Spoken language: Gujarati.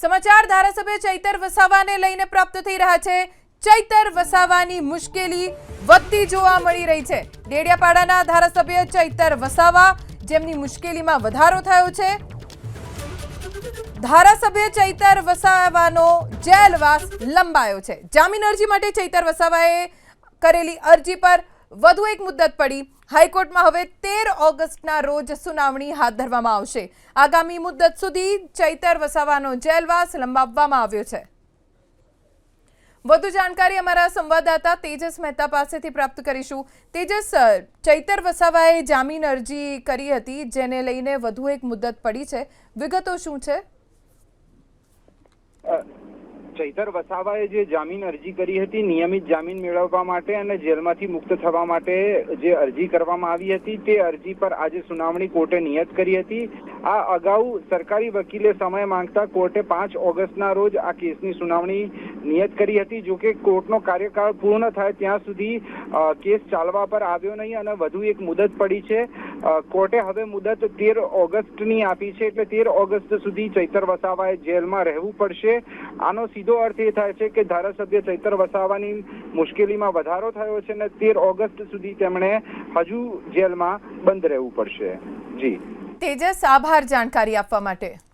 સમાચાર ધારાસભ્ય ચૈતર વસાવાને લઈને પ્રાપ્ત થઈ રહ્યા છે. ચૈતર વસાવાની મુશ્કેલી વધતી જોવા મળી રહી છે. ડેડિયાપાડાના ધારાસભ્ય ચૈતર વસાવા જેમની મુશ્કેલીમાં વધારો થયો છે. ધારાસભ્ય ચૈતર વસાવાનો જેલવાસ લંબાયો છે. જામીન અરજી માટે ચૈતર વસાવાએ કરેલી અરજી પર વધુ એક મુદ્દત પડી. હાઈકોર્ટમાં હવે તેર ઓગસ્ટના રોજ સુનાવણી હાથ ધરવામાં આવશે. આગામી મુદ્દત સુધી ચૈતર વસાવાનો જેલવાસ લંબાવવામાં આવ્યો છે. વધુ જાણકારી અમારા સંવાદદાતા તેજસ મહેતા પાસેથી પ્રાપ્ત કરીશું. તેજસ ચૈતર વસાવાએ જામીન અરજી કરી હતી, જેને લઈને વધુ એક મુદ્દત પડી છે. વિગતો શું છે? ચૈતર વસાવાએ જે જામીન અરજી કરી હતી, નિયમિત જામીન મેળવવા માટે અને જેલમાંથી મુક્ત થવા માટે જે અરજી કરવામાં આવી હતી, તે અરજી પર આજે સુનાવણી કોર્ટે નિયત કરી હતી. આ અગાઉ સરકારી વકીલે સમય માંગતા કોર્ટે પાંચ ઓગસ્ટના રોજ આ કેસની સુનાવણી નિયત કરી હતી. જો કે કોર્ટનો કાર્યકાળ પૂર્ણ થાય ત્યાં સુધી કેસ ચાલવા પર આવ્યો નહીં અને વધુ એક મુદત પડી છે. કોર્ટે હવે મુદત તેર ઓગસ્ટની આપી છે એટલે તેર ઓગસ્ટ સુધી ચૈતર વસાવાએ જેલમાં રહેવું પડશે. આનો સીધો અર્થ એ થાય છે કે ધારાસભ્ય ચૈતર વસાવાની મુશ્કેલીમાં વધારો થયો છે અને તેર ઓગસ્ટ સુધી તેમણે હજુ જેલમાં બંધ રહેવું પડશે. જી. તેજસ, આભાર જાણકારી આપવા માટે.